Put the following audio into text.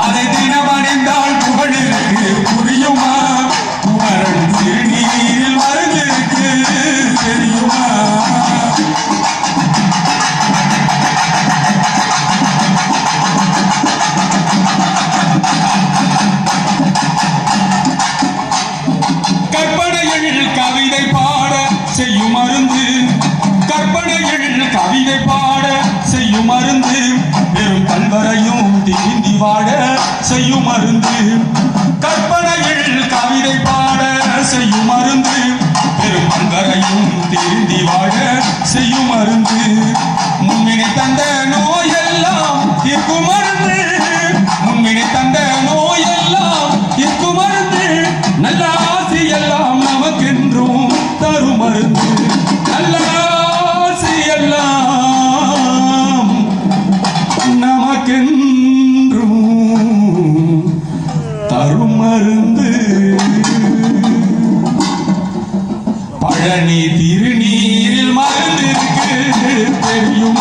அதை தினமடைந்தால் புகழிற்கு புரியுமா? குமரன் சிறுநீரில் மருந்திற்கு தெரியுமா? கற்பனையில் கவிதை பாட செய்யும் மருந்து கற்பனையில் கவிதை பாட செய்யும் மருந்து செய்யும் மருந்து கற்பனையில் கவிதை பாட செய்யும் மருந்து பெரும் அங்கரையும் திருந்தி வாட செய்யும் மருந்து முன்னினை தந்த நோயெல்லாம் இருக்கும் மருந்து முன்னினை தந்த நோயெல்லாம் இருக்கும் மருந்து நல்ல ஆசி எல்லாம் நமக்கென்றும் தரும் மருந்து பழனி திருநீரில் மருந்து தெரியும்.